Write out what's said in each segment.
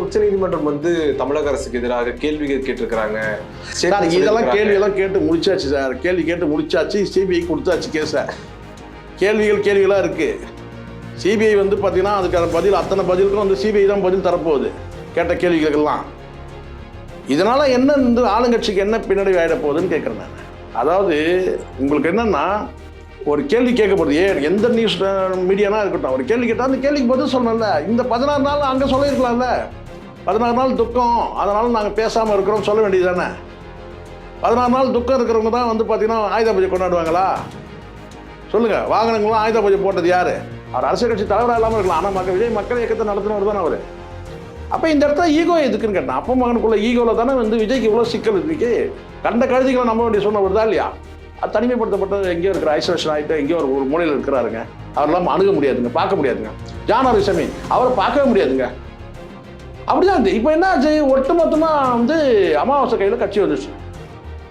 உச்சநீதிமன்றம் வந்து தமிழக அரசுக்கு எதிராக கேள்விகள் கேட்டிருக்கிறாங்க. சார் இதெல்லாம் கேள்வியெல்லாம் கேட்டு முடிச்சாச்சு சார். கேள்வி கேட்டு முடிச்சாச்சு சிபிஐ கொடுத்தாச்சு கேஸை. கேள்விகள் கேள்விகளாக இருக்குது சிபிஐ வந்து பார்த்தீங்கன்னா அதுக்கான பதில் அத்தனை பதிலுக்கும் வந்து சிபிஐ தான் பதில் தரப்போகுது. கேட்ட கேள்விகளுக்கெல்லாம். இதனால் என்ன இந்த ஆளுங்கட்சிக்கு என்ன பின்னடைவு ஆகிட போகுதுன்னு கேட்குறேன் நான். அதாவது உங்களுக்கு என்னென்னா ஒரு கேள்வி கேட்கப்படுது. ஏன்? எந்த நியூஸ் மீடியானா இருக்கட்டும். ஒரு கேள்வி கேட்டால் அந்த கேள்விக்கு பதில் சொல்லணும்ல. இந்த பதினாறு நாள் அங்கே சொல்லியிருக்கலாம்ல. பதினாறு நாள் துக்கம் அதனால் நாங்கள் பேசாமல் இருக்கிறோம் சொல்ல வேண்டியது தானே பதினாறு நாள் துக்கம் இருக்கிறவங்க தான் வந்து பார்த்தீங்கன்னா ஆயுத பூஜை கொண்டாடுவாங்களா? சொல்லுங்கள் வாகனங்களும் ஆயுத பூஜை போட்டது யார்? அவர் அரசியல் கட்சி தலைவராக இல்லாமல் இருக்கலாம். ஆனால் மக்கள் விஜய் மக்கள் இயக்கத்தை நடத்தினவர் தானே அவர். அப்போ இந்த இடத்துல ஈகோ எதுக்குன்னு கேட்டேன் அப்பா மகனுக்குள்ள ஈகோவில் தானே வந்து விஜய்க்கு இவ்வளோ சிக்கல் இருக்கு கண்ட கழுதிகளை நம்ப வேண்டிய சொன்ன வருதா இல்லையா? அது தனிமைப்படுத்தப்பட்ட எங்கேயோ இருக்கிற ஐசோலேஷன் ஆகிட்டு எங்கேயோ ஒரு ஒரு மூலையில் இருக்கிறாருங்க. அவரெல்லாம் அணுக முடியாதுங்க பார்க்க முடியாதுங்க. ஜான் ரிசமி அவரை பார்க்கவே முடியாதுங்க. அப்படிதான் இது இப்போ என்ன ஆச்சு? ஒட்டு மொத்தமாக வந்து அமாவாசை கையில் கட்சி வந்துச்சு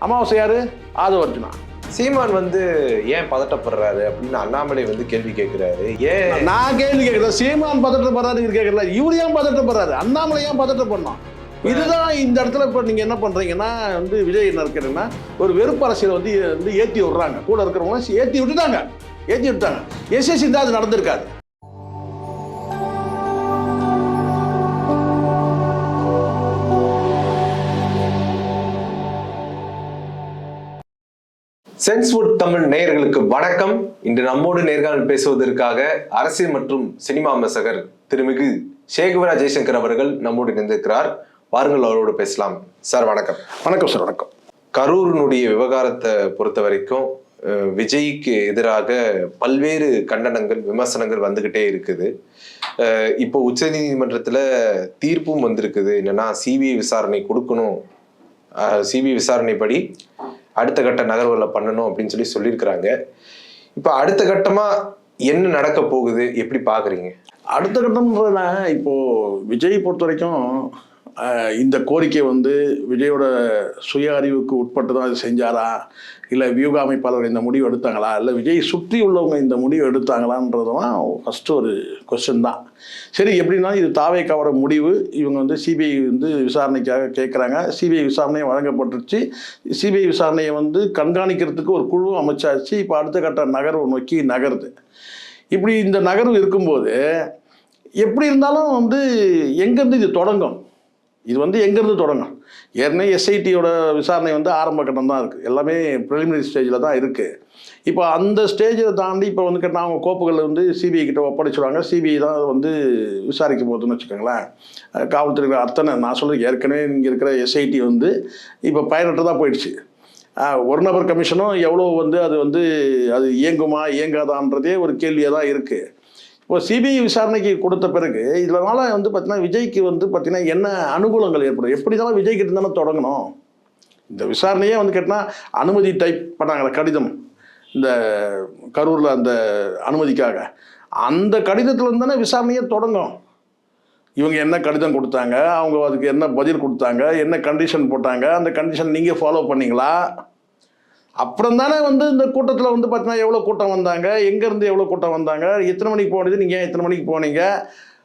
அமாவாசை யாரு? ஆதவ அர்ஜுனா சீமான் வந்து ஏன் பதட்டப்படுறாரு அப்படின்னு அண்ணாமலை வந்து கேள்வி கேட்கிறாரு ஏன்? நான் கேள்வி கேட்கறேன் சீமான் பதட்டப்படுறாரு இவர் கேட்கல இவர் ஏன் பதட்டப்படுறாரு? அண்ணாமலை ஏன் பதட்டப்படணும்? இதுதான் இந்த இடத்துல இப்போ நீங்கள் என்ன பண்ணுறீங்கன்னா வந்து விஜய் என்ன இருக்கிறீங்கன்னா ஒரு வெறுப்பு அரசியலை வந்து வந்து ஏற்றி விடுறாங்க. கூட இருக்கிறவங்க ஏற்றி விட்டுட்டாங்க. ஏற்றி விட்டாங்க எஸ்எஸ்சி தான் அது நடந்திருக்காது சென்ஸ்வுட் தமிழ் நேயர்களுக்கு வணக்கம். இன்று நம்மோடு நேர்காணல் பேசுவதற்காக அரசியல் மற்றும் சினிமா விமர்சகர் திருமிகு சேகுவரா ஜெய்சங்கர் அவர்கள் நம்மோடு இணைந்திருக்கிறார். வாருங்கள் அவரோடு பேசலாம். சார் வணக்கம். வணக்கம் சார் வணக்கம். கரூரினுடைய விவகாரத்தை பொறுத்த வரைக்கும் விஜய்க்கு எதிராக பல்வேறு கண்டனங்கள் விமர்சனங்கள் வந்துகிட்டே இருக்குது. இப்போ உச்சநீதிமன்றத்துல தீர்ப்பும் வந்திருக்குது. என்னன்னா சிபிஐ விசாரணை கொடுக்கணும். சிபிஐ விசாரணைப்படி அடுத்த கட்ட நகர்வுகளை பண்ணணும் அப்படின்னு சொல்லி சொல்லியிருக்கிறாங்க. இப்போ அடுத்த கட்டமா என்ன நடக்க போகுது? எப்படி பார்க்குறீங்க அடுத்த கட்டம்ன்றதுனா இப்போ விஜய் பொறுத்த வரைக்கும் இந்த கோரிக்கை வந்து விஜயோட சுய அறிவுக்கு உட்பட்டு தான் இது செஞ்சாரா? இல்லை வியூக அமைப்பாளர் இந்த முடிவு எடுத்தாங்களா? இல்லை விஜய் சுற்றி உள்ளவங்க இந்த முடிவு எடுத்தாங்களான்றதுலாம் ஃபஸ்ட்டு ஒரு கொஸ்டின் தான். சரி எப்படின்னா இது தாவே கவர முடிவு. இவங்க வந்து சிபிஐ வந்து விசாரணைக்காக கேட்குறாங்க சிபிஐ விசாரணை வழங்கப்பட்டுருச்சு. சிபிஐ விசாரணையை வந்து கண்காணிக்கிறதுக்கு ஒரு குழு அமைச்சாச்சு. இப்போ அடுத்த கட்ட நகர்வு நோக்கி நகருது. இப்படி இந்த நகர்வு இருக்கும்போது எப்படி இருந்தாலும் வந்து எங்கேருந்து இது தொடங்கும்? இது வந்து எங்கேருந்து தொடங்கும் ஏற்கனவே எஸ்ஐடியோட விசாரணை வந்து ஆரம்ப கட்டம் தான் இருக்குது எல்லாமே ப்ரிலிமினரி ஸ்டேஜில் தான் இருக்குது இப்போ அந்த ஸ்டேஜை தாண்டி இப்போ வந்து கேட்டால் அவங்க கோப்புகளை வந்து சிபிஐ கிட்ட ஒப்படைச்சிடுவாங்க சிபிஐ தான் வந்து விசாரிக்க போகுதுன்னு வச்சுக்கோங்களேன். காவல்துறை அத்தனை நான் சொல்கிறேன் ஏற்கனவே இங்கே இருக்கிற எஸ்ஐடி வந்து இப்போ பயனற்றதாக போயிடுச்சு. ஒரு நபர் கமிஷனும் எவ்வளோ வந்து அது வந்து அது இயங்குமா இயங்காதான்றதே ஒரு கேள்வியாக தான் இருக்குது இப்போ சிபிஐ விசாரணைக்கு கொடுத்த பிறகு இதனால வந்து பார்த்தீங்கன்னா விஜய்க்கு வந்து பார்த்தீங்கன்னா என்ன அனுகூலங்கள் ஏற்படும்? எப்படி இருந்தாலும் விஜய் கிட்ட தானே தொடங்கணும்? இந்த விசாரணையே வந்து கேட்டால் அனுமதி டைப் பண்ணாங்களே கடிதம். இந்த கரூரில் அந்த அனுமதிக்காக. அந்த கடிதத்தில் இருந்து தானே விசாரணையே தொடங்கும். இவங்க என்ன கடிதம் கொடுத்தாங்க? அவங்க அதுக்கு என்ன பதில் கொடுத்தாங்க? என்ன கண்டிஷன் போட்டாங்க? அந்த கண்டிஷன் நீங்கள் ஃபாலோ பண்ணீங்களா? அப்புறம் தானே வந்து இந்த கூட்டத்தில் வந்து பார்த்தீங்கன்னா எவ்வளோ கூட்டம் வந்தாங்க? எங்கேருந்து எவ்வளோ கூட்டம் வந்தாங்க? எத்தனை மணிக்கு போனது? நீங்கள் ஏன் எத்தனை மணிக்கு போனீங்க?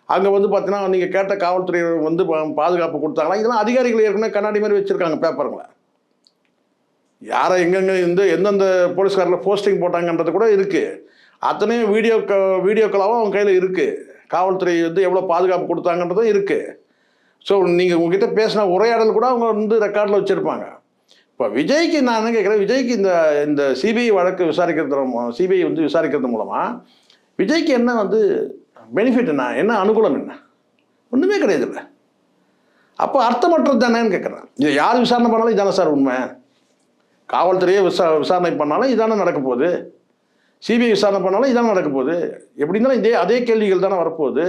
அங்கே வந்து பார்த்தீங்கன்னா நீங்கள் கேட்ட காவல்துறை வந்து பா- பாதுகாப்பு கொடுத்தாங்களா? இதெல்லாம் அதிகாரிகள் ஏற்கனவே கண்ணாடி மாதிரி வச்சுருக்காங்க பேப்பருங்களை. யாரை எங்கெங்கே இருந்து எந்தெந்த போலீஸ்காரில் போஸ்டிங் போட்டாங்கன்றது கூட இருக்குது அத்தனையும் வீடியோ க வீடியோக்களாகவும் அவங்க கையில் இருக்குது காவல்துறை வந்து எவ்வளோ பாதுகாப்பு கொடுத்தாங்கன்றதும் இருக்குது ஸோ நீங்கள் உங்ககிட்ட பேசின உரையாடல் கூட அவங்க வந்து ரெக்கார்டில் வச்சுருப்பாங்க. இப்போ விஜய்க்கு நான் என்ன கேட்குறேன் விஜய்க்கு இந்த இந்த சிபிஐ வழக்கு விசாரிக்கிறது சிபிஐ வந்து விசாரிக்கிறது மூலமாக விஜய்க்கு என்ன வந்து பெனிஃபிட் என்ன என்ன அனுகூலம் என்ன? ஒன்றுமே கிடையாது இல்லை. அப்போ அர்த்தமற்றது தானேன்னு கேட்குறேன் இதை யார் விசாரணை பண்ணாலும் இதான சார் உண்மை. காவல்துறையே விசா விசாரணை பண்ணாலும் இதானே நடக்க போகுது. சிபிஐ விசாரணை பண்ணாலும் இதானே நடக்க போகுது. எப்படி இருந்தாலும் இதே அதே கேள்விகள் தானே வரப்போகுது.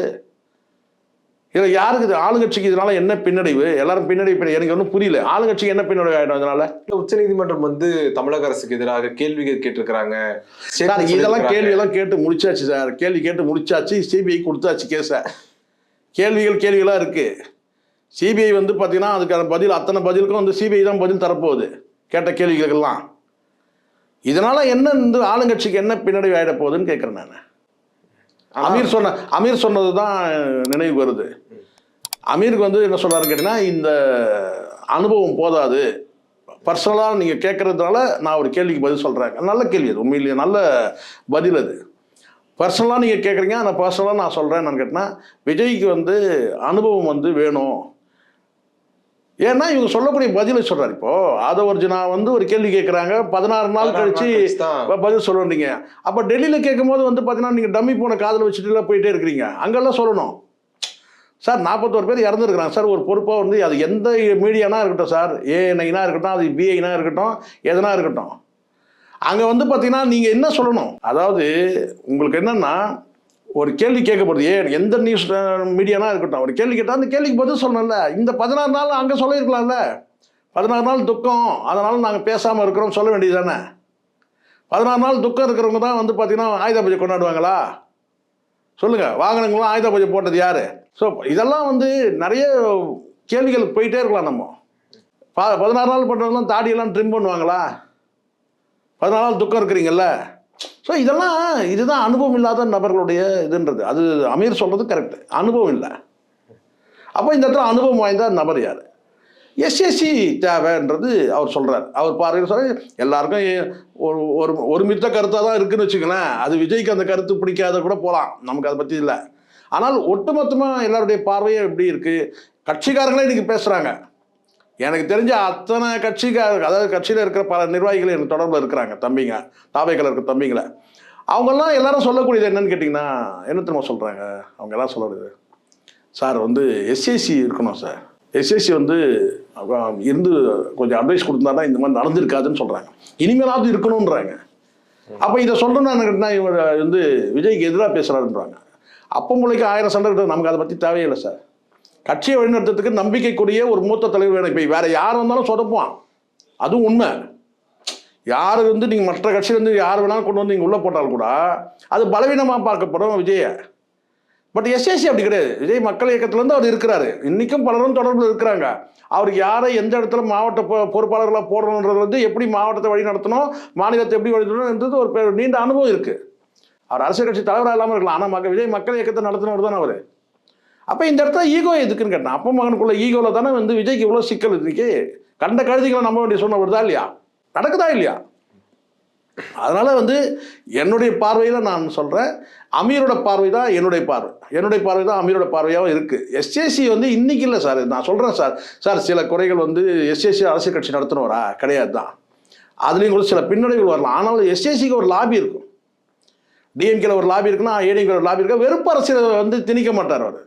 இதில் யாருக்கு ஆளுங்கட்சிக்கு இதனால என்ன பின்னடைவு? எல்லாரும் பின்னடைவு பின்ன- எனக்கு ஒன்றும் புரியல. ஆளுங்கட்சிக்கு என்ன பின்னடைவு ஆகிடும் இதனால? உச்சநீதிமன்றம் வந்து தமிழக அரசுக்கு எதிராக கேள்விகள் கேட்டிருக்கிறாங்க சார் இதெல்லாம் கேள்வியெல்லாம் கேட்டு முடிச்சாச்சு சார். கேள்வி கேட்டு முடிச்சாச்சு. சிபிஐ கொடுத்தாச்சு கேஸை. கேள்விகள் கேள்விகளாக இருக்குது சிபிஐ வந்து பார்த்தீங்கன்னா அதுக்கான பதில் அத்தனை பதிலுக்கும் வந்து சிபிஐ தான் பதில் தரப்போகுது. கேட்ட கேள்விகளுக்கெல்லாம். இதனால் என்ன இந்த ஆளுங்கட்சிக்கு என்ன பின்னடைவு ஆகிட போகுதுன்னு கேட்குறேன் நான். அமீர் சொன்ன அமீர் சொன்னது தான் நினைவு வருது. அமீருக்கு வந்து என்ன சொல்றாருன்னு கேட்டிங்கன்னா இந்த அனுபவம் போதாது. பர்சனலாக நீங்கள் கேட்குறதுனால நான் ஒரு கேள்விக்கு பதில் சொல்கிறேன் நல்ல கேள்வி அது. உண்மையிலேயே நல்ல பதில் அது. பர்சனலாக நீங்கள் கேட்குறீங்க ஆனால் பர்சனலாக நான் சொல்கிறேன் நான் விஜய்க்கு வந்து அனுபவம் வந்து வேணும். ஏன்னா இவங்க சொல்லக்கூடிய பதிலை சொல்கிறார் இப்போ. அதை ஒரு நான் வந்து ஒரு கேள்வி கேட்குறாங்க பதினாறு நாள் கழிச்சு பதில் சொல்லுறீங்க அப்போ டெல்லியில் கேட்கும்போது வந்து பார்த்தீங்கன்னா நீங்கள் டம்மி போன காதில் வச்சுட்டுலாம் போயிட்டே இருக்கிறீங்க. அங்கெல்லாம் சொல்லணும். சார் நாற்பத்தோரு பேர் இறந்துருக்குறாங்க. சார் ஒரு பொறுப்பாக வந்து அது எந்த மீடியானா இருக்கட்டும் சார் ஏஎன்ஐனா இருக்கட்டும் அது பிஐனா இருக்கட்டும் எதனா இருக்கட்டும். அங்கே வந்து பார்த்தீங்கன்னா நீங்கள் என்ன சொல்லணும்? அதாவது உங்களுக்கு என்னன்னா ஒரு கேள்வி கேட்கப்படுது. ஏன் எந்த நியூஸ் மீடியானா இருக்கட்டும். ஒரு கேள்வி கேட்டால் அந்த கேள்விக்கு பதில் சொல்லணும்ல. இந்த பதினாறு நாள் அங்கே சொல்லியிருக்கலாம்ல. பதினாறு நாள் துக்கம். அதனால் நாங்கள் பேசாமல் இருக்கிறோம் சொல்ல வேண்டியது தானே பதினாறு நாள் துக்கம் இருக்கிறவங்க தான் வந்து பார்த்தீங்கன்னா ஆயுத பூஜை கொண்டாடுவாங்களா? சொல்லுங்கள் வாகனங்கள்லாம் ஆயுத பூஜை போட்டது யார்? ஸோ இதெல்லாம் வந்து நிறைய கேள்விகள் போயிட்டே இருக்கலாம் நம்ம. பா பதினாறு நாள் பண்ணுறதுலாம் தாடியெல்லாம் ட்ரிம் பண்ணுவாங்களா? பதினாறு நாள் துக்கம் இருக்கிறீங்கல்ல? ஸோ இதெல்லாம் இதுதான் அனுபவம் இல்லாத நபர்களுடைய இதுன்றது. அது அமீர் சொல்கிறது கரெக்டு அனுபவம் இல்லை. அப்போ இந்த இடத்துல அனுபவம் வாய்ந்த நபர் யார்? எஸ்எஸ்சி தேவைன்றது அவர் சொல்கிறார் அவர் பாருங்க சொல்ல எல்லாருக்கும் ஒரு ஒரு ஒருமித்த கருத்தாக தான் இருக்குன்னு வச்சுக்கங்களேன். அது விஜய்க்கு அந்த கருத்து பிடிக்காத கூட போகலாம் நமக்கு அதை பற்றி இல்லை. ஆனால் ஒட்டுமொத்தமாக எல்லாருடைய பார்வையும் எப்படி இருக்குது கட்சிக்காரங்களே இன்றைக்கி பேசுகிறாங்க எனக்கு தெரிஞ்ச அத்தனை கட்சிக்கார அதாவது கட்சியில் இருக்கிற பல நிர்வாகிகள் எனக்கு தொடர்பில் இருக்கிறாங்க தம்பிங்க தாவைகள் இருக்கிற தம்பிங்களை. அவங்கெல்லாம் எல்லாரும் சொல்லக்கூடியது என்னன்னு கேட்டிங்கன்னா என்ன திரும்ப சொல்கிறாங்க அவங்க எல்லாம் சொல்கிறது சார் வந்து எஸ்எஸ்சி இருக்கணும் சார். எஸ்எஸ்சி வந்து இருந்து கொஞ்சம் அட்வைஸ் கொடுத்தா இந்த மாதிரி நடந்திருக்காதுன்னு சொல்கிறாங்க இனிமேலாவது இருக்கணுன்றாங்க அப்போ இதை சொல்லணும்னா இவர் வந்து விஜய்க்கு எதிராக பேசுகிறாருன்றாங்க அப்போ முளைக்கு ஆயிரம் சண்டை இருக்குது. நமக்கு அதை பற்றி தேவையில்லை சார் கட்சியை வழிநடத்துறதுக்கு நம்பிக்கைக்குரிய ஒரு மூத்த தலைவர் வேணும். இப்போ வேறு யார் வந்தாலும் சொதப்புவான். அதுவும் உண்மை. யார் வந்து நீங்கள் மற்ற கட்சியிலேருந்து யார் வேணாலும் கொண்டு வந்து நீங்கள் உள்ளே போட்டால் கூட அது பலவீனமாக பார்க்கப்படும் விஜயை. பட் எஸ்எஸ்சி அப்படி கிடையாது. விஜய் மக்கள் இயக்கத்துலேருந்து அவர் இருக்கிறாரு. இன்றைக்கும் பலரும் தொடர்பில் இருக்கிறாங்க. அவருக்கு யாரை எந்த இடத்துல மாவட்ட பொறுப்பாளர்களாக போடணுன்றது வந்து எப்படி மாவட்டத்தை வழி நடத்தணும் மாநிலத்தை எப்படி வழி நடத்தணும்ன்றது ஒரு நீண்ட அனுபவம் இருக்குது அவர் அரசியல் கட்சி தலைவராக இல்லாமல் இருக்கலாம். ஆனால் மக்கள் விஜய் மக்கள் இயக்கத்தை நடத்தினவர் தானே அவர். அப்போ இந்த இடத்துல ஈகோ எதுக்குன்னு கேட்டேன் அப்பா மகனுக்குள்ள ஈகோவில் தானே வந்து விஜய்க்கு இவ்வளோ சிக்கல் இருக்கு. கண்ட கழுதிகளை நம்ப வேண்டிய சொன்ன தான் இல்லையா? நடக்குதா இல்லையா? அதனால் வந்து என்னுடைய பார்வையில் நான் சொல்கிறேன் அமீரோட பார்வை தான் என்னுடைய பார்வை. என்னுடைய பார்வை தான் அமீரோட பார்வையாகவும் இருக்குது எஸ்ஏசி வந்து இன்றைக்கி இல்லை சார். நான் சொல்கிறேன் சார். சார் சில குறைகள் வந்து எஸ்ஏசி அரசியல் கட்சி நடத்தினவரா? கிடையாது தான். அதுலேயும் கூட சில பின்னடைவுகள் வரலாம். ஆனாலும் எஸ்ஏசிக்கு ஒரு லாபி இருக்கும். டிஎம்கேல ஒரு லாபி இருக்குன்னா ஏடிஎம்கேல ஒரு லாபி இருக்கா? வெறுப்பு அரசியலை வந்து திணிக்க மாட்டார் அவர்.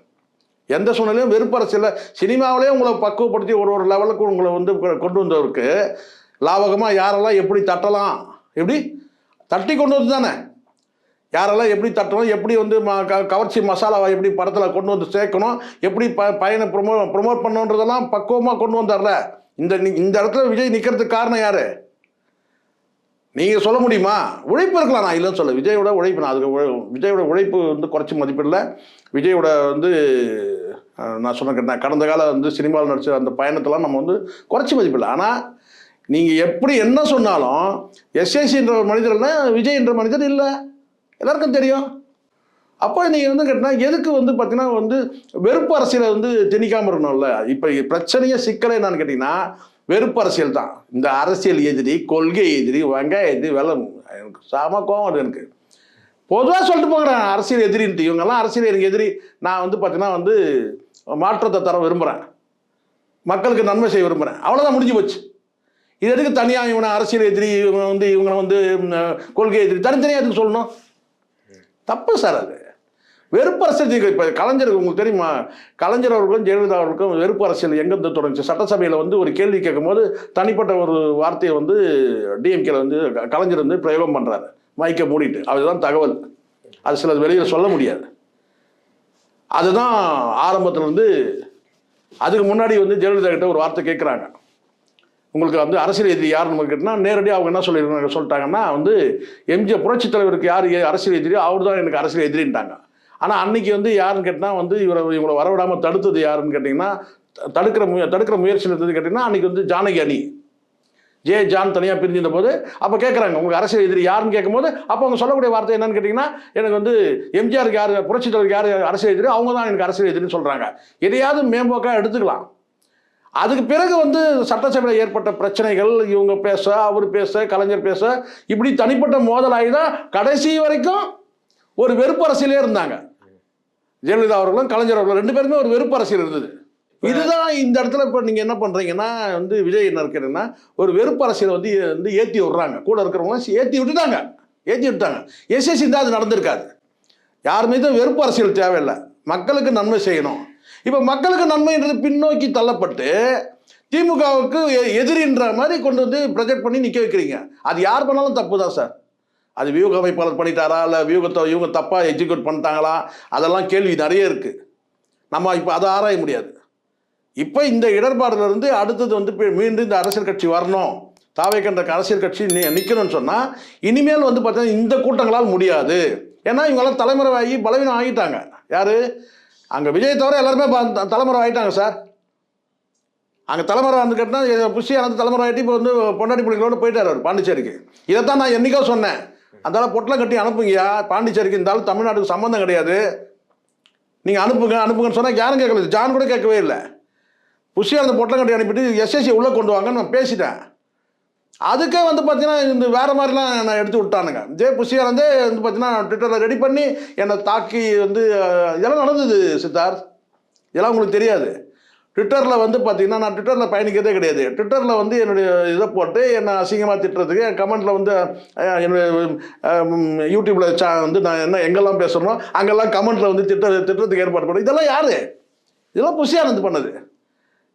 எந்த சூழ்நிலையும் வெறுப்பு அரசியலில் சினிமாவிலே உங்களை பக்குவப்படுத்தி ஒரு ஒரு லெவலுக்கு உங்களை வந்து கொண்டு வந்தவருக்கு லாபகமாக யாரெல்லாம் எப்படி தட்டலாம் எப்படி? தட்டி கொண்டு வந்து தானே. யாரெல்லாம் எப்படி தட்டணும் எப்படி வந்து ம- க- கவர்ச்சி மசாலாவை எப்படி படத்தில் கொண்டு வந்து சேர்க்கணும் எப்படி ப பயனை ப்ரொமோ ப்ரொமோட் பண்ணணுன்றதெல்லாம் பக்குவமாக கொண்டு வந்தார்ல. இந்த இந்த இடத்துல விஜய் நிற்கிறதுக்கு காரணம் யார்? நீங்கள் சொல்ல முடியுமா? உழைப்பு இருக்கலாம் நான் இல்லைன்னு சொல்ல விஜயோட உழைப்பு நான் அதுக்கு விஜயோட உழைப்பு வந்து குறைச்சி மதிப்பிடல. விஜயோட வந்து நான் சொன்ன கேட்டேன் கடந்த கால வந்து சினிமாவில் நடிச்ச அந்த பயணத்தெல்லாம் நம்ம வந்து குறைச்சி மதிப்பிடல. ஆனால் நீங்கள் எப்படி என்ன சொன்னாலும் எஸ்எஸ்சி என்ற ஒரு விஜய் என்ற மனிதர் இல்லை. எல்லாருக்கும் தெரியும். அப்போ நீங்கள் வந்து கேட்டினா எதுக்கு வந்து பார்த்தீங்கன்னா வந்து வெறுப்பு அரசியலை வந்து திணிக்காமல் இருக்கணும்ல? இப்போ பிரச்சனையே சிக்கலை என்னன்னு கேட்டிங்கன்னா வெறுப்பு அரசியல் தான். இந்த அரசியல் எதிரி கொள்கை எதிரி வெங்காய எதிரி வெள்ளம். எனக்கு சாம கோவம் வருது எனக்கு. பொதுவாக சொல்லிட்டு போகிறேன் அரசியல் எதிரின்ட்டு. இவங்கெல்லாம் அரசியல் எனக்கு எதிரி. நான் வந்து பார்த்தீங்கன்னா வந்து மாற்றத்தை தர விரும்புகிறேன் மக்களுக்கு நன்மை செய்ய விரும்புகிறேன் அவ்வளோதான் முடிஞ்சு போச்சு. இது எதுக்கு தனியாக இவனை அரசியல் எதிரி இவங்க வந்து இவங்களை வந்து கொள்கை எதிரி? தனித்தனியாக எதுக்கு சொல்லணும்? தப்பு சார் அது. வெறுப்பு அரசியல் இப்போ கலைஞர் உங்களுக்கு தெரியுமா? கலைஞர் அவர்களுக்கும் ஜெயலலிதா அவர்களுக்கும் வெறுப்பு அரசியல் எங்கேருந்து தொடங்குச்சு? சட்டசபையில் வந்து ஒரு கேள்வி கேட்கும்போது தனிப்பட்ட ஒரு வார்த்தையை வந்து டிஎம்கேல வந்து க- கலைஞர் வந்து பிரயோகம் பண்ணுறாரு மைக்கை மூடிட்டு. அதுதான் தகவல். அது சிலது வெளியில் சொல்ல முடியாது. அதுதான் ஆரம்பத்தில் வந்து அதுக்கு முன்னாடி வந்து ஜெயலலிதா கிட்ட ஒரு வார்த்தை கேட்குறாங்க. உங்களுக்கு வந்து அரசியல் எதிரி யாருன்னு கேட்டினா நேரடியாக அவங்க என்ன சொல்லியிருக்காங்க சொல்லிட்டாங்கன்னா வந்து எம்ஜிஆர் புரட்சி தலைவருக்கு யார் அரசியல் எதிரியோ அவர் தான் எனக்கு அரசியல் எதிரின்ட்டாங்க. ஆனால் அன்னைக்கு வந்து யாருன்னு கேட்டால் வந்து இவரை இவங்களை வரவிடாமல் தடுத்தது யாருன்னு கேட்டிங்கன்னா தடுக்கிற முய தடுக்கிற முயற்சியில் இருந்தது கேட்டிங்கன்னா அன்னைக்கு வந்து ஜானகி அணி. ஜே ஜான் தனியாக பிரிஞ்சிருந்த போது அப்போ கேட்குறாங்க உங்களுக்கு அரசியல் எதிரி யாருன்னு கேட்கும்போது அப்போ அவங்க சொல்லக்கூடிய வார்த்தை என்னன்னு கேட்டிங்கன்னா எனக்கு வந்து எம்ஜிஆருக்கு யார் புரட்சி தலைவருக்கு யார் அரசியல் எதிரி அவங்க தான் எனக்கு அரசியல் எதிரின்னு சொல்கிறாங்க எதையாவது மேம்போக்காக எடுத்துக்கலாம். அதுக்கு பிறகு வந்து சட்டசபையில் ஏற்பட்ட பிரச்சனைகள் இவங்க பேச அவர் பேச கலைஞர் பேச இப்படி தனிப்பட்ட மோதலாகி தான் கடைசி வரைக்கும் ஒரு வெறுப்பு அரசியலே இருந்தாங்க. ஜெயலலிதா அவர்களும் கலைஞர் அவர்களும் ரெண்டு பேருமே ஒரு வெறுப்பு அரசியல் இருந்தது. இதுதான் இந்த இடத்துல இப்போ நீங்கள் என்ன பண்ணுறீங்கன்னா வந்து விஜய் என்ன இருக்கிறீங்கன்னா ஒரு வெறுப்பு அரசியலை வந்து வந்து ஏற்றி விட்றாங்க. கூட இருக்கிறவங்க ஏற்றி விட்டுட்டாங்க. ஏற்றி விட்டாங்க எஸ்எஸ்சி தான் அது நடந்திருக்காது. யார் மீதும் வெறுப்பு அரசியல் தேவையில்லை. மக்களுக்கு நன்மை செய்யணும். இப்போ மக்களுக்கு நன்மைன்றது பின்னோக்கி தள்ளப்பட்டு திமுகவுக்கு எ- எதிரின்ற மாதிரி கொண்டு வந்து ப்ரொஜெக்ட் பண்ணி நிற்க வைக்கிறீங்க. அது யார் பண்ணாலும் தப்பு தான் சார். அது வியூக அமைப்பாளர் பண்ணிட்டாரா? இல்லை வியூகத்தை இவங்க தப்பாக எக்ஸிக்யூட் பண்ணிட்டாங்களா? அதெல்லாம் கேள்வி நிறைய இருக்குது நம்ம இப்போ அதை ஆராய முடியாது. இப்போ இந்த இடர்பாடுலேருந்து அடுத்தது வந்து மீண்டும் இந்த அரசியல் கட்சி வரணும். தாவை அரசியல் கட்சி நிற்கணும்னு சொன்னால் இனிமேல் வந்து பார்த்தீங்கன்னா இந்த கூட்டங்களால் முடியாது. ஏன்னா இவங்கெல்லாம் தலைமுறை ஆகி பலவீனம் ஆகிட்டாங்க. யார்? அங்கே விஜய் தவிர எல்லாருமே தலைமுறை ஆகிட்டாங்க சார். அங்கே தலைமுறை வந்து கேட்டால் புஷி ஆனது தலைமுறை ஆகிட்டு இப்போ வந்து பொண்டாட்டி பிள்ளைங்களோட போயிட்டார் அவர் பாண்டிச்சேரிக்கு. இதைத்தான் நான் என்னைக்கோ சொன்னேன். அந்தால பொட்டலம் கட்டி அனுப்புங்கயா பாண்டிச்சேரிக்கு இருந்தாலும் தமிழ்நாட்டுக்கு சம்மந்தம் கிடையாது. நீங்கள் அனுப்புங்க அனுப்புங்கன்னு சொன்னால் யாரும் கேட்கல. ஜான் கூட கேட்கவே இல்லை. புஷியாக அந்த பொட்டலம் கட்டி அனுப்பிட்டு எஸ்எஸ்சி உள்ளே கொண்டு வாங்கன்னு நான் பேசிட்டேன். அதுக்கே வந்து பார்த்தீங்கன்னா இந்த வேறு மாதிரிலாம் நான் எடுத்து விட்டானுங்க. ஜே புஷியானந்தே வந்து பார்த்தீங்கன்னா ட்விட்டரில் ரெடி பண்ணி என்னை தாக்கி வந்து இதெல்லாம் நடந்தது சித்தார்த். இதெல்லாம் உங்களுக்கு தெரியாது. ட்விட்டரில் வந்து பார்த்தீங்கன்னா நான் ட்விட்டரில் பயணிக்கிறதே கிடையாது. ட்விட்டரில் வந்து என்னுடைய இதை போட்டு என்னை அசிங்கமாக திட்டுறதுக்கு என் கமெண்ட்டில் வந்து என்னுடைய யூடியூப்பில் சா வந்து நான் என்ன எங்கெல்லாம் பேசுகிறனோ அங்கெல்லாம் கமெண்ட்டில் வந்து திட்ட திட்டுறதுக்கு ஏற்பாடு பண்ணி இதெல்லாம் யார்? இதெல்லாம் புஷியானந்த் பண்ணது.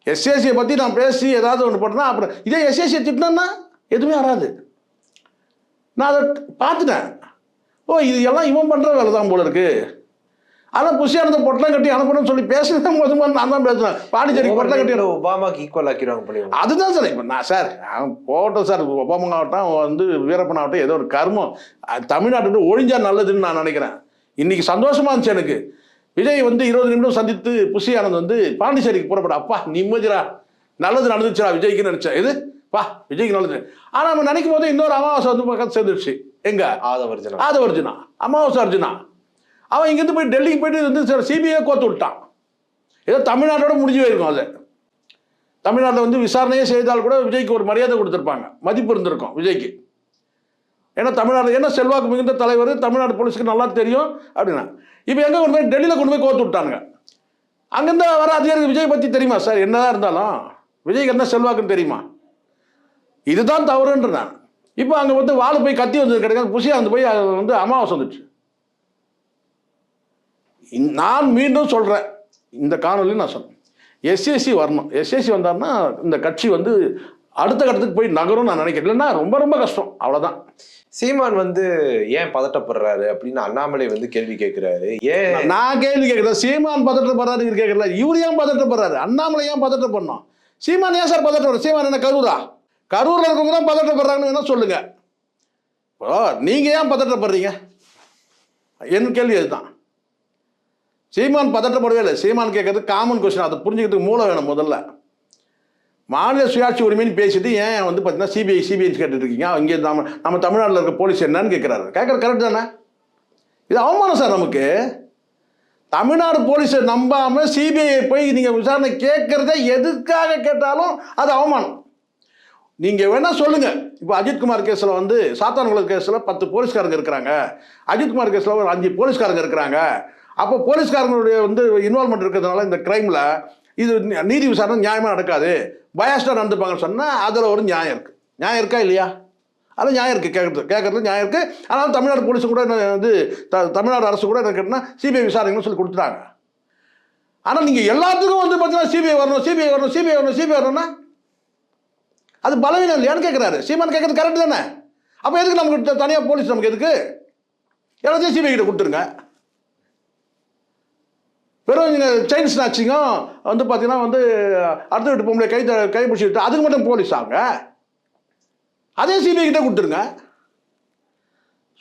எஸ்எஸ்சியை பற்றி நான் பேசி ஏதாவது ஒன்று போட்டேன்னா அப்புறம் இதே எஸ்எஸ்சியை திட்டினேன்னா எதுவுமே வராது. நான் அதை பார்த்துட்டேன். ஓ இது எல்லாம் இவன் பண்ணுற வேலை தான் போல இருக்கு. ஆனால் புஷியானந்த பொட்டலம் கட்டி அனுப்பணும்னு சொல்லி பேசுனது முதல்ல நான் தான் பேசுனேன். பாண்டிச்சேரிக்கு பொட்டலம் கட்டி. ஒபாமாக்கு ஈக்குவல் ஆக்கிடுவாங்க. அதுதான் சார் இப்போ நான் சார் அவன் போகட்டும் சார். ஒபாமா ஆகட்டும் வந்து வீரப்பன் ஆகட்டும் ஏதோ ஒரு கர்மம். தமிழ்நாட்டு ஒழிஞ்சா நல்லதுன்னு நான் நினைக்கிறேன். இன்னைக்கு சந்தோஷமா இருந்துச்சு எனக்கு. விஜய் வந்து இருபது நிமிடம் சந்தித்து புஷி ஆனந்த் வந்து பாண்டிச்சேரிக்கு புறப்பட. அப்பா நிம்மதிரா நல்லது நடந்துச்சுடா விஜய்க்கு நினைச்சேன். இது பா விஜய்க்கு நல்லது. ஆனால் நம்ம நினைக்கும் போது இன்னொரு அமாவாசை வந்து பக்கத்து சேர்ந்துருச்சு. எங்க? ஆதவர்ஜனா. ஆதவர்ஜுனா. அமாவாசை அர்ஜுனா. அவன் இங்கேருந்து போய் டெல்லிக்கு போயிட்டு வந்து சிபிஐ கோத்து விட்டான். ஏதோ தமிழ்நாட்டோட முடிஞ்சு போயிருக்கும் அது. தமிழ்நாட்டில் வந்து விசாரணையே செய்தால் கூட விஜய்க்கு ஒரு மரியாதை கொடுத்துருப்பாங்க. மதிப்பு இருந்திருக்கும் விஜய்க்கு. ஏன்னா தமிழ்நாடு என்ன செல்வாக்கு மிகுந்த தலைவர்? தமிழ்நாடு போலீஸுக்கு நல்லா தெரியும் அப்படின்னா. இப்போ எங்கே கொண்டு போய் டெல்லியில் கொண்டு போய் கோத்து விட்டானுங்க? அங்கேருந்து வர அதிகாரிகள் விஜய் பற்றி தெரியுமா சார்? என்னதான் இருந்தாலும். விஜய்க்கு என்ன செல்வாக்குன்னு தெரியுமா? இதுதான் தவறுன்ற நான். இப்போ அங்கே வந்து வாள் போய் கத்தி வந்தது கிடையாது புஷியாக வந்து போய் அது வந்து அமாவாசை வந்துச்சு நான் மீண்டும் சொல்கிறேன் இந்த காணொலியில் நான் சொல்றேன். எஸ்எஸ்சி வரணும். எஸ்எஸ்சி வந்தாருன்னா இந்த கட்சி வந்து அடுத்த கட்டத்துக்கு போய் நகரும் நான் நினைக்கிறேன். இல்லைன்னா ரொம்ப ரொம்ப கஷ்டம். அவ்வளோதான் சீமான் வந்து ஏன் பதட்டப்படுறாரு அப்படின்னு அண்ணாமலை வந்து கேள்வி கேட்கிறாரு. ஏன் நான் கேள்வி கேட்குறேன் சீமான் பதட்டப்படுறாரு கேட்கல இவர் ஏன் பதட்டப்படுறாரு? அண்ணாமலை ஏன் பதட்டப்படணும்? சீமான் ஏன் சார் பதட்டப்படுற சீமான் என்ன கரூரா கரூரில் இருக்கவங்க தான் பதட்டப்படுறாங்கன்னு வேணால் சொல்லுங்கள் இப்போ நீங்கள் ஏன் பதட்டப்படுறீங்க? என் கேள்வி அதுதான். சீமான் பதட்டப்படவே இல்லை. சீமான் கேட்கறது காமன் கொஸ்டின் அதை புரிஞ்சுக்கிறதுக்கு மூலம் வேணும் முதல்ல. மாநில சுயாட்சி உரிமைன்னு பேசிட்டு ஏன் வந்து பார்த்தீங்கன்னா சிபிஐ சிபிஐன்னு கேட்டுட்டு இருக்கீங்க? இங்கே நம்ம நம்ம தமிழ்நாட்டில் இருக்க போலீஸ் என்னன்னு கேட்குறாரு. கேட்குறது கரெக்ட் தானே? இது அவமானம் சார் நமக்கு. தமிழ்நாடு போலீஸை நம்பாமல் சிபிஐ போய் நீங்கள் விசாரணை கேட்குறத எதுக்காக கேட்டாலும் அது அவமானம். நீங்க வேணா சொல்லுங்க. இப்போ அஜித்குமார் கேஸில் வந்து சாத்தான்குளம் கேஸில் பத்து போலீஸ்காரங்க இருக்கிறாங்க. அஜித்குமார் கேஸில் ஒரு அஞ்சு போலீஸ்காரங்க இருக்கிறாங்க. அப்போ போலீஸ்காரங்களுடைய வந்து இன்வால்மெண்ட் இருக்கிறதுனால இந்த க்ரைமில் இது நீதி விசாரணை நியாயமாக நடக்காது. பயாஸ்டாக நடந்துப்பாங்கன்னு சொன்னால் அதில் ஒரு நியாயம் இருக்குது நியாயம் இருக்கா இல்லையா? அதில் நியாயம் இருக்குது கேட்குறது கேட்குறது நியாயம் இருக்குது ஆனால் தமிழ்நாடு போலீஸ் கூட என்ன வந்து த தமிழ்நாடு அரசு கூட என்ன கேட்டால் சிபிஐ விசாரணைன்னு சொல்லி கொடுத்துட்டாங்க. ஆனால் நீங்கள் எல்லாத்துக்கும் வந்து பார்த்தீங்கன்னா சிபிஐ வரணும் சிபிஐ வரணும் சிபிஐ வரணும் சிபிஐ வரணும்னா அது பலவீனம் இல்லையான்னு கேட்குறாரு சீமான் கேட்குறது கரெக்ட் தானே? அப்போ எதுக்கு நமக்கு தனியாக போலீஸ் நமக்கு எதுக்கு? எல்லாத்தையும் சிபிஐ கிட்ட கொடுத்துருங்க. வெறும் நீங்கள் செயின் ஸ்நாச்சிங்கும் வந்து பார்த்தீங்கன்னா வந்து அடுத்த வீட்டு பொம்பளை கை த- கை பிடிச்சிட்டு அதுக்கு மட்டும் போலீஸ் ஆகுங்க அதே சிபிஐ கிட்ட கொடுத்துருங்க.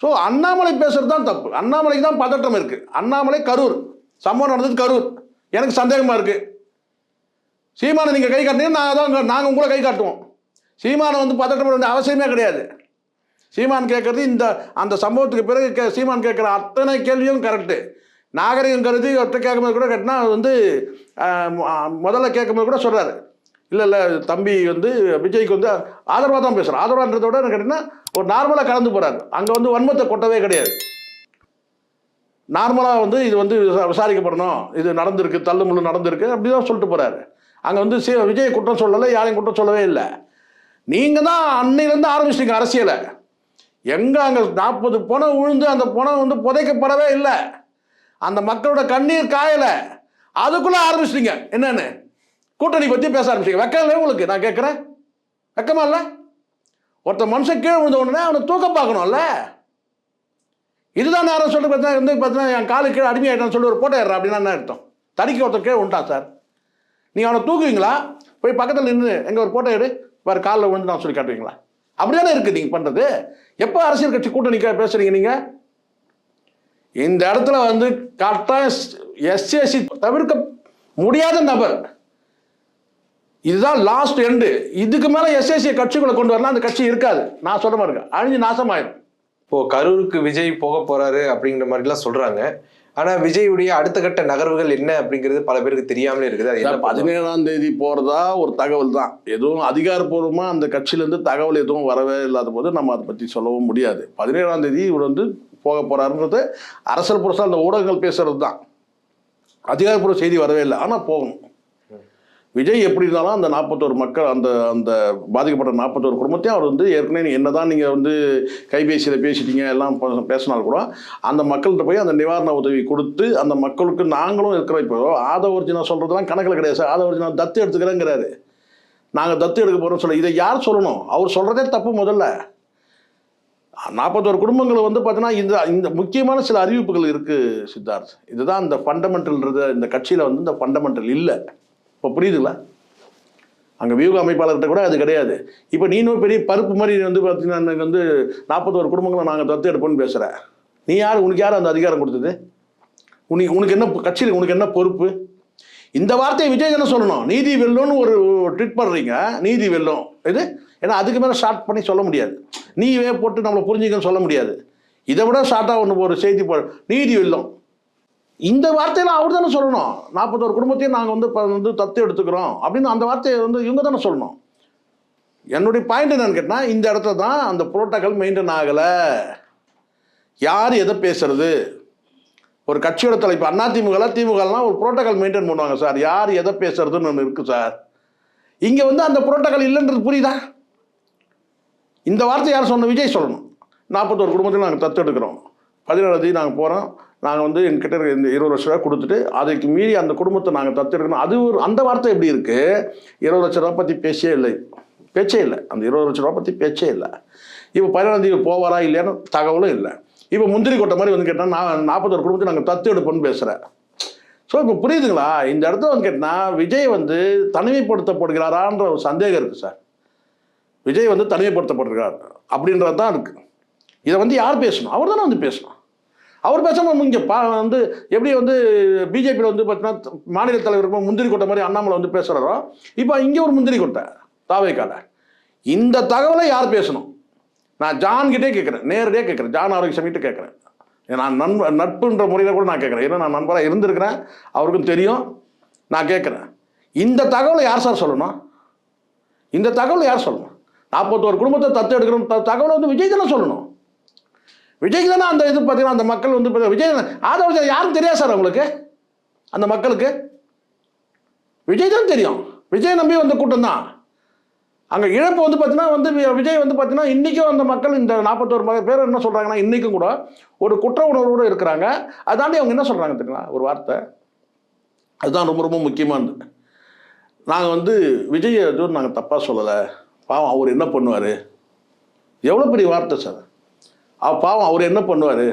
ஸோ அண்ணாமலை பேசுறது தான் தப்பு. அண்ணாமலைக்கு தான் பதட்டம் இருக்கு. அண்ணாமலை கரூர். சம்பவம் நடந்தது கரூர். எனக்கு சந்தேகமா இருக்கு. சீமானை நீங்க கை காட்டினீங்கன்னா நாங்கள் தான் நாங்கள் உங்களை கை காட்டுவோம். சீமானை வந்து பதட்டப்பட வேண்டிய அவசியமே கிடையாது. சீமான் கேட்கறது இந்த அந்த சம்பவத்துக்கு பிறகு கே சீமான் கேட்குற அத்தனை கேள்வியும் கரெக்டு நாகரிகம் கருதி ஒருத்தர் கேட்கும்போது கூட கேட்டினா வந்து முதல்ல கேட்கும்போது கூட சொல்கிறாரு இல்லை இல்லை தம்பி வந்து விஜய்க்கு வந்து ஆதரவாக தான் பேசுகிறார் ஆதரவான்றதை விட கேட்டிங்கன்னா ஒரு நார்மலாக கலந்து போகிறாரு அங்கே வந்து வன்மத்தை கொட்டவே கிடையாது. நார்மலாக வந்து இது வந்து விசா- விசாரிக்கப்படணும். இது நடந்திருக்கு தள்ளுமுள்ளு நடந்திருக்கு அப்படி தான் சொல்லிட்டு போகிறாரு அங்கே வந்து சி விஜய் குற்றம் சொல்லலை யாரையும் குற்றம் சொல்லவே இல்லை. நீங்கள் தான் அன்னையிலேருந்து ஆரம்பிச்சிட்டீங்க அரசியலை. எங்கே அங்கே நாற்பது பணம் விழுந்து அந்த பணம் வந்து புதைக்கப்படவே இல்லை. அந்த மக்களோட கண்ணீர் காயலை. அதுக்குள்ளே ஆரம்பிச்சிட்டீங்க. என்னென்னு? கூட்டணி பற்றி பேச ஆரம்பிச்சிங்க வெக்கம் இல்லை உங்களுக்கு? நான் கேட்குறேன். வெக்கமா இல்லை? ஒருத்தன் மனுஷன் கீழே விழுந்த உடனே அவனை தூக்க பார்க்கணும்ல. இதுதான் நேரம் சொல்லிட்டு பார்த்தீங்கன்னா வந்து பார்த்தீங்கன்னா என் காலு கீழே அடிமையாயிட்டான்னு சொல்லி ஒரு போட்டோ ஏறுறா அப்படின்னா என்ன அர்த்தம்? தடிக்க ஒருத்தன் கீழே விட்டான் சார் நீங்கள் அவனை தூக்குவீங்களா? போய் பக்கத்தில் நின்று எங்கே ஒரு போட்டோ எடு. வேறு காலில் விழுந்து நான் சொல்லி காட்டுவீங்களா? அப்படிதானே இருக்குது நீங்கள் பண்ணுறது எப்போ அரசியல் கட்சி கூட்டணி பேசுறீங்க நீங்கள் இந்த இடத்துல வந்து கரெக்டாக எஸ்எஸ்சி தவிர்க்க முடியாத நபர். இதுதான் லாஸ்ட் எண்டு இதுக்கு மேலே எஸ்எஸ்சி கட்சிக்குள்ளே கொண்டு வரலாம் அந்த கட்சி இருக்காது. நான் சொல்ல மாதிரி இருக்கேன் அழிஞ்சு நாசமாயிடும் இப்போ கரூருக்கு விஜய் போக போறாரு அப்படிங்கிற மாதிரிலாம் சொல்றாங்க. ஆனா விஜயுடைய அடுத்த கட்ட நகர்வுகள் என்ன அப்படிங்கிறது பல பேருக்கு தெரியாமலே இருக்குது. அது? பதினேழாம் தேதி போறதா ஒரு தகவல் தான். எதுவும் அதிகாரப்பூர்வமா அந்த கட்சியிலேருந்து தகவல் எதுவும் வரவே இல்லாத போது நம்ம அதை பற்றி சொல்லவும் முடியாது. பதினேழாம் தேதி இவர் வந்து போக போறாருன்றது அரசியல் புரசா அந்த ஊடகங்கள் பேசுறது தான். அதிகாரப்பூர்வ செய்தி வரவே இல்லை. ஆனால் போகணும். விஜய் எப்படி இருந்தாலும் அந்த நாற்பத்தோரு மக்கள் அந்த அந்த பாதிக்கப்பட்ட நாற்பத்தோரு குடும்பத்தையும் அவர் வந்து ஏற்கனவே என்னதான் நீங்கள் வந்து கைபேசியில் பேசிட்டீங்க எல்லாம் பேசினாலும் கூட அந்த மக்கள்கிட்ட போய் அந்த நிவாரண உதவி கொடுத்து அந்த மக்களுக்கு நாங்களும் இருக்கிற இப்போ ஆதவர்ஜினா சொல்கிறதுலாம் கணக்கில் கிடையாது சார். ஆதவர்ஜினா தத்து எடுத்துக்கிறேங்கிறாரு. நாங்கள் தத்து எடுக்க போகிறோம்னு சொல்ல இதை யார் சொல்லணும்? அவர் சொல்கிறதே தப்பு முதல்ல. நாற்பத்தோரு குடும்பங்கள் வந்து பார்த்தீங்கன்னா இந்த இந்த முக்கியமான சில அறிவிப்புகள் இருக்குது சித்தார்த். இதுதான் இந்த ஃபண்டமெண்டல்ன்றது இந்த கட்சியில் வந்து இந்த ஃபண்டமெண்டல் இல்லை. இப்போ புரியுதுங்களா? அங்கே வியூக அமைப்பாளர்கிட்ட கூட அது கிடையாது. இப்போ நீனும் பெரிய பருப்பு மாதிரி வந்து பார்த்தீங்கன்னா எனக்கு வந்து நாற்பத்தோரு குடும்பங்களை நாங்கள் தத்து எடுப்போம்னு பேசுகிறேன் நீ யார்? உனக்கு யார் அந்த அதிகாரம் கொடுத்தது? உனக்கு உனக்கு என்ன கட்சியில் உனக்கு என்ன பொறுப்பு? இந்த வார்த்தையை விஜய் என்ன சொல்லணும். நீதி வெல்லும்னு ஒரு ட்ரீட் பண்ணுறீங்க நீதி வெல்லும். இது? ஏன்னா அதுக்கு மேலே ஷார்ட் பண்ணி சொல்ல முடியாது. நீவே போட்டு நம்மளை புரிஞ்சுக்கன்னு சொல்ல முடியாது. இதை விட ஷார்ட்டாக ஒன்று ஒரு செய்தி போ நீதி வெல்லும். இந்த வார்த்தையெல்லாம் அவர் தானே சொல்லணும். நாற்பத்தோரு குடும்பத்தையும் நாங்கள் வந்து இப்போ வந்து தத்து எடுத்துக்கிறோம் அப்படின்னு அந்த வார்த்தையை வந்து இவங்க தானே சொல்லணும். என்னுடைய பாயிண்ட் என்னன்னு கேட்டால் இந்த இடத்துல தான் அந்த புரோட்டோக்கால் மெயின்டைன் ஆகலை. யார் எதை பேசுறது? ஒரு கட்சியோட தலைப்பு. அண்ணா திமுக திமுகலாம் ஒரு புரோட்டோக்கால் மெயின்டைன் பண்ணுவாங்க சார். யார் எதை பேசுறதுன்னு ஒன்று இருக்குது சார். இங்கே வந்து அந்த புரோட்டோக்கால் இல்லைன்றது புரியுதா? இந்த வார்த்தை யார் சொன்ன? விஜய் சொல்லணும். நாற்பத்தோரு குடும்பத்தில் நாங்கள் தத்து எடுக்கிறோம். பதினேழாம் தேதி நாங்கள் போகிறோம் நாங்கள் வந்து என்கிட்ட இருக்க இந்த இருபது லட்ச ரூபா கொடுத்துட்டு அதுக்கு மீறி அந்த குடும்பத்தை நாங்கள் தத்து எடுக்கணும் அது ஒரு அந்த வார்த்தை எப்படி இருக்குது இருபது லட்ச ரூபா பற்றி பேச்சே இல்லை. பேச்சே இல்லை. அந்த இருபது லட்ச ரூபா பற்றி பேச்சே இல்லை. இப்போ பதினேழாம் தேதி போவாரா இல்லையான்னு தகவலும் இல்லை. இப்போ முந்திரி கொட்டை மாதிரி வந்து கேட்டால் நான் நாற்பத்தொரு குடும்பத்தை நாங்கள் தத்து எடுப்போம்னு பேசுகிறேன் ஸோ இப்போ புரியுதுங்களா? இந்த இடத்துல வந்து கேட்டால் விஜய் வந்து தனிமைப்படுத்தப்படுகிறாரான்ற ஒரு சந்தேகம் இருக்குது சார் விஜய் வந்து தனிமைப்படுத்தப்படுகிறார். அப்படின்றது தான் இருக்குது இதை வந்து யார் பேசணும்? அவர் தானே வந்து பேசணும். அவர் பேசாமல் இங்கே பா வந்து எப்படி வந்து பிஜேபியில் வந்து பார்த்தீங்கன்னா மாநில தலைவர் முந்திரி கொட்டை மாதிரி அண்ணாமலை வந்து பேசுகிறாரோ இப்போ இங்கே ஒரு முந்திரி கொட்டை தாவைக்கால. இந்த தகவலை யார் பேசணும்? நான் ஜான்கிட்டே கேட்குறேன் நேரடியாக கேட்குறேன் ஜான் ஆரோக்கியசாமிகிட்ட கேட்குறேன் நான் நண்ப நட்புன்ற முறையில் கூட நான் கேட்குறேன் ஏன்னா நான் நண்பராக இருந்திருக்கிறேன் அவருக்கும் தெரியும் நான் கேட்குறேன் இந்த தகவலை யார் சார் சொல்லணும்? இந்த தகவலை யார் சொல்லணும்? நாற்பத்தோரு குடும்பத்தை தத்து எடுக்கணும் த தகவலை வந்து விஜய் தானே சொல்லணும். விஜய்க்கு தானே அந்த இது பார்த்தீங்கன்னா அந்த மக்கள் வந்து பார்த்தீங்கன்னா விஜய் தானே? ஆதரவு யாரும் தெரியாது சார் அவங்களுக்கு. அந்த மக்களுக்கு. விஜய் தான் தெரியும். விஜய் நம்பி வந்த கூட்டம் தான். அங்கே இழப்பு வந்து பார்த்தீங்கன்னா வந்து விஜய் வந்து பார்த்தீங்கன்னா இன்றைக்கும் அந்த மக்கள் இந்த நாற்பத்தோரு பேர் என்ன சொல்கிறாங்கன்னா இன்றைக்கும் கூட ஒரு குற்ற உணர்வோடு இருக்கிறாங்க. அதாண்டி அவங்க என்ன சொல்கிறாங்க தெரியுங்களா? ஒரு வார்த்தை. அதுதான் ரொம்ப ரொம்ப முக்கியமானது. நாங்கள் வந்து விஜய் எதுவும் நாங்கள் தப்பாக சொல்லலை. பாவம் அவர் என்ன பண்ணுவார்? எவ்வளோ பெரிய வார்த்தை சார் பாவம் அவர் என்ன பண்ணுவார்?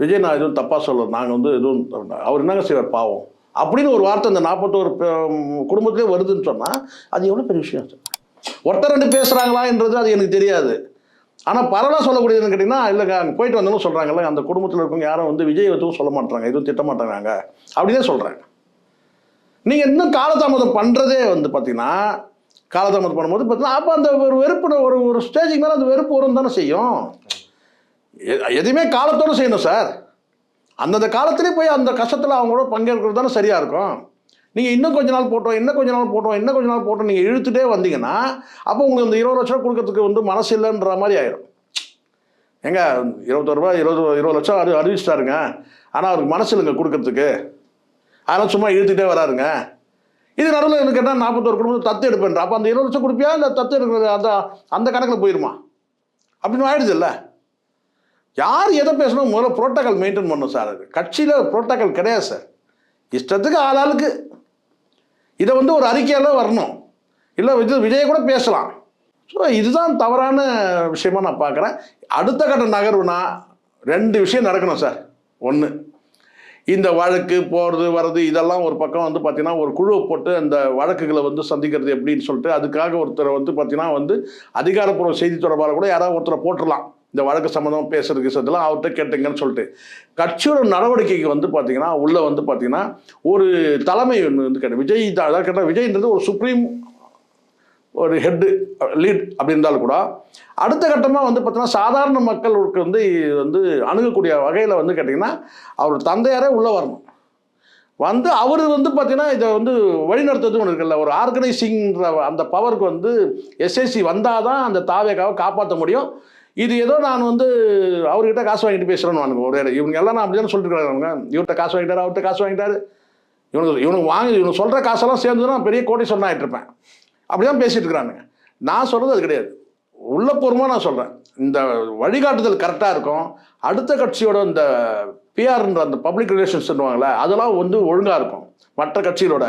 விஜய் நான் எதுவும் தப்பாக சொல்லலை நாங்கள் வந்து எதுவும் அவர் என்னங்க செய்வார் பாவம்? அப்படின்னு ஒரு வார்த்தை அந்த நாற்பத்தோரு குடும்பத்திலே வருதுன்னு சொன்னால் அது எவ்வளோ பெரிய விஷயம் ஒருத்தர் ரெண்டு பேசுகிறாங்களான்றது அது எனக்கு தெரியாது. ஆனால் பரவாயில்ல சொல்லக்கூடியதுன்னு கேட்டிங்கன்னா இல்லைங்க அங்கே போயிட்டு வந்தவங்க சொல்கிறாங்கல்ல அந்த குடும்பத்தில் இருக்கவங்க யாரும் வந்து விஜய் எதுவும் சொல்ல மாட்டாங்க எதுவும் திட்ட மாட்டாங்க அப்படின்னே சொல்கிறாங்க நீங்கள் இன்னும் காலதாமதம் பண்ணுறதே வந்து பார்த்தீங்கன்னா காலதாமதம் பண்ணும்போது பார்த்தீங்கன்னா அப்போ அந்த ஒரு வெறுப்பு ஒரு ஒரு ஸ்டேஜுக்கு மேலே அந்த வெறுப்பு வரும் தானே செய்யும். எ- எதையுமே காலத்தோட செய்யணும் சார். அந்தந்த காலத்திலே போய் அந்த கஷ்டத்தில் அவங்களோட பங்கேற்கிறது தானே சரியாக இருக்கும். நீங்கள் இன்னும் கொஞ்ச நாள் போட்டோம் இன்னும் கொஞ்ச நாள் போட்டோம் இன்னும் கொஞ்ச நாள் போட்டோம் நீங்கள் இழுத்துட்டே வந்தீங்கன்னா அப்போ உங்களுக்கு அந்த இருபது லட்சம் ரூபா கொடுக்கறதுக்கு வந்து மனசு இல்லைன்ற மாதிரி ஆயிரும். ஏங்க இருபத்தொரு ரூபா இருபது இருபது லட்சம் அறி அறிவிச்சிட்டாருங்க ஆனால் அவருக்கு மனசு இல்லைங்க கொடுக்கறதுக்கு. அதெல்லாம் சும்மா இழுத்துட்டே வராருங்க. இது நடுவில் எனக்கு கேட்டால் நாற்பத்தோரு குடும்பம் தத்து எடுப்பேன் அப்போ அந்த இருபது லட்சம் கொடுப்பியா? இல்லை தத்து எடுக்கிறது அந்த அந்த கணக்கில் போயிருமா? அப்படின்னு ஆயிடுது இல்லை? யார் எதை பேசணும்? முதல்ல புரோட்டோக்கால் மெயின்டைன் பண்ணும் சார் அது கட்சியில் புரோட்டோக்கால் கிடையாது சார் இஷ்டத்துக்கு ஆளாளுக்கு இதை வந்து ஒரு அறிக்கையால் வரணும். இல்லை விஜய் விஜயை கூட பேசலாம். ஸோ இதுதான் தவறான விஷயமா நான் பார்க்குறேன். அடுத்த கட்ட நகர்வுனா ரெண்டு விஷயம் நடக்கணும் சார் ஒன்று இந்த வழக்கு போகிறது வர்றது இதெல்லாம் ஒரு பக்கம் வந்து பார்த்தீங்கன்னா ஒரு குழுவை போட்டு அந்த வழக்குகளை வந்து சந்திக்கிறது எப்படின்னு சொல்லிட்டு அதுக்காக ஒருத்தரை வந்து பார்த்தீங்கன்னா வந்து அதிகாரப்பூர்வ செய்தி தொடர்பாளர் கூட யாராவது ஒருத்தரை போட்டுடலாம். இந்த வழக்கு சம்மந்தமாக பேசுறதுக்கு சொல்லலாம் அவர்கிட்ட கேட்டுங்கன்னு சொல்லிட்டு. கட்சியோட நடவடிக்கைக்கு வந்து பார்த்தீங்கன்னா உள்ளே வந்து பார்த்தீங்கன்னா ஒரு தலைமை ஒன்று வந்து கேட்டேன் விஜய் தான் அதாவது கேட்டால் விஜய்ன்றது ஒரு சுப்ரீம் ஒரு ஹெட்டு லீட் அப்படி இருந்தாலும் கூட அடுத்த கட்டமாக வந்து பார்த்தீங்கன்னா சாதாரண மக்களுக்கு வந்து வந்து அணுகக்கூடிய வகையில் வந்து கேட்டிங்கன்னா அவர் தந்தையாரே உள்ளே வரணும். வந்து அவர் வந்து பார்த்தீங்கன்னா இதை வந்து வழிநடத்துறது ஒன்று இருக்குல்ல ஒரு ஆர்கனைசிங்கிற அந்த பவருக்கு வந்து எஸ்எஸ்சி வந்தால் தான் அந்த தாவேக்காவை காப்பாற்ற முடியும். இது ஏதோ நான் வந்து அவர்கிட்ட காசு வாங்கிட்டு பேசுகிறேன்னு வாங்க ஒரு இடம். இவங்க எல்லாம் நான் அப்படி தானே சொல்லிட்டு இருக்காங்க இவர்கிட்ட காசு வாங்கிட்டாரு அவர்கிட்ட காசு வாங்கிட்டாரு. இவனுக்கு இவனுக்கு வாங்கி இவனுக்கு சொல்கிற காசெல்லாம் சேர்ந்து நான் பெரிய கோட்டை சொன்னாயிட்டு இருப்பேன் அப்படி தான் பேசிட்டு இருக்கிறானுங்க நான் சொல்கிறது அது கிடையாது. உள்ளபூர்வமாக நான் சொல்கிறேன் இந்த வழிகாட்டுதல் கரெக்டாக இருக்கும். அடுத்த கட்சியோட இந்த பிஆர்ன்ற அந்த பப்ளிக் ரிலேஷன்ஸ் சொல்லுவாங்கள்ல அதெல்லாம் வந்து ஒழுங்காக இருக்கும். மற்ற கட்சிகளோட.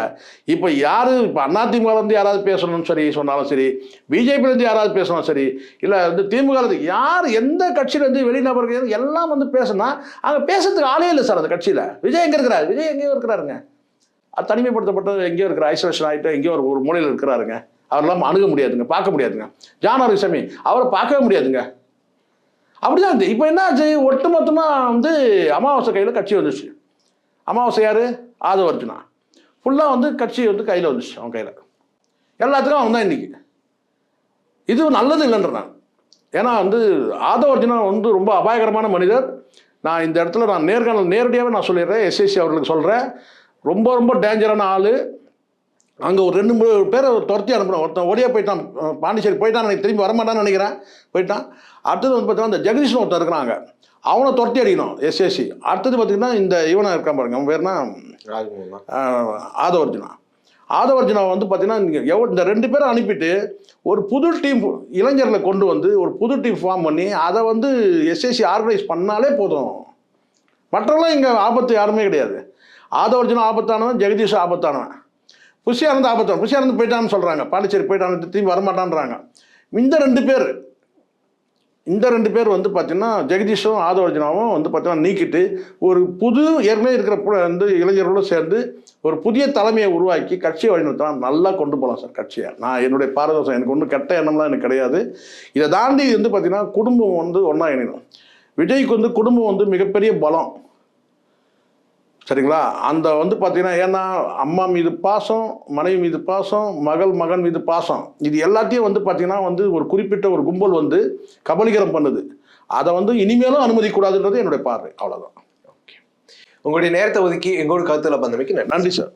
இப்போ யார் இப்போ அதிமுகலேருந்து யாராவது பேசணும்னு சரி சொன்னாலும் சரி பிஜேபியிலேருந்து யாராவது பேசணும் சரி இல்லை வந்து திமுகலேருந்து யார் எந்த கட்சியிலேருந்து வெளிநபர்கள் எல்லாம் வந்து பேசினா அங்கே பேசுறதுக்கு ஆளே இல்லை சார் அந்த கட்சியில். விஜய் எங்கே இருக்கிறார்? விஜய் எங்கேயோ இருக்கிறாருங்க. அது எங்கேயோ இருக்கிற ஐசோலேஷன் ஆகிட்டு எங்கேயோ ஒரு ஒரு மூலையில் இருக்கிறாருங்க. அவரெல்லாம் அணுக முடியாதுங்க பார்க்க முடியாதுங்க. ஜான் ஆரோக்கியசாமி அவரை பார்க்கவே முடியாதுங்க. அப்படிதான் இருந்து. இப்போ என்ன ஆச்சு ஒட்டு மொத்தமாக வந்து அமாவாசை கையில் கட்சி வந்துச்சு. அமாவாசை யார்? ஆதவ அர்ஜுனா ஃபுல்லாக வந்து கட்சி வந்து கையில் வந்துச்சு அவன் கையில். எல்லாத்துக்கும் அவன் தான் இன்றைக்கி இது நல்லது இல்லைன்ற நான். ஏன்னா வந்து ஆதவ அர்ஜுனா வந்து ரொம்ப அபாயகரமான மனிதர். நான் இந்த இடத்துல நான் நேர்காணல் நேரடியாகவே நான் சொல்லிடுறேன். எஸ்எஸ்சி அவர்களுக்கு சொல்கிறேன் ரொம்ப ரொம்ப டேஞ்சரான ஆள். அங்கே ஒரு ரெண்டு மூணு பேரை துரத்தி அனுப்புகிறோம் ஒருத்தன் ஓடியா போயிட்டான். பாண்டிச்சேரி போயிட்டான் எனக்கு திரும்பி வரமாட்டான்னு நினைக்கிறேன். போயிட்டான். அடுத்தது வந்து பார்த்தீங்கன்னா இந்த ஜெகதீஷன் ஒருத்தன் இருக்கிறாங்க. அவனை துரத்தி அடிக்கணும் எஸ்எஸ்சி அடுத்தது பார்த்தீங்கன்னா இந்த இவனை இருக்கான் பாருங்க. அவன் பேர்னா ஆதவர்ஜுனா. ஆதவர்ஜுனா வந்து பார்த்தீங்கன்னா எவ்வளோ இந்த ரெண்டு பேரை அனுப்பிட்டு ஒரு புது டீம் இளைஞர்களை கொண்டு வந்து ஒரு புது டீம் ஃபார்ம் பண்ணி அதை வந்து எஸ்எஸ்சி ஆர்கனைஸ் பண்ணாலே போதும். மற்றவங்களாம் இங்கே ஆபத்து யாருமே கிடையாது. ஆதவர்ஜுனா ஆபத்தானவன் ஜெகதீஷ் ஆபத்தானவன். புஷியானந்த் ஆபத்தான புஷியானந்த் போயிட்டான்னு சொல்கிறாங்க பாண்டிச்சேரி போயிட்டான்னு திரும்பி வரமாட்டான்றாங்க. இந்த ரெண்டு பேர் இந்த ரெண்டு பேர் வந்து பார்த்தீங்கன்னா ஜெகதீஷும் ஆதவர்ஜனாவும் வந்து பார்த்தீங்கன்னா நீக்கிட்டு ஒரு புது ஏற்கனவே இருக்கிற வந்து இளைஞர்களோட சேர்ந்து ஒரு புதிய தலைமையை உருவாக்கி கட்சியை வழிநடத்தலாம் நல்லா கொண்டு போகலாம் சார் கட்சியை. நான் என்னுடைய பாரதோஷம் எனக்கு ஒன்றும் கெட்ட எண்ணம்லாம் எனக்கு கிடையாது. இதை தாண்டி வந்து பார்த்திங்கன்னா குடும்பம் வந்து ஒன்றா இணையணும். விஜய்க்கு வந்து குடும்பம் வந்து மிகப்பெரிய பலம். சரிங்களா? அந்த வந்து பார்த்தீங்கன்னா ஏன்னா அம்மா மீது பாசம் மனைவி மீது பாசம் மகள் மகன் மீது பாசம் இது எல்லாத்தையும் வந்து பார்த்தீங்கன்னா வந்து ஒரு குறிப்பிட்ட ஒரு கும்பல் வந்து கபலீகரம் பண்ணுது. அதை வந்து இனிமேலும் அனுமதிக்கூடாதுன்றது என்னுடைய பார்வை. அவ்வளோதான் உங்களுடைய நேரத்தை ஒதுக்கி எங்களோட கருத்துல பந்தமைக்கு நன்றி சார்.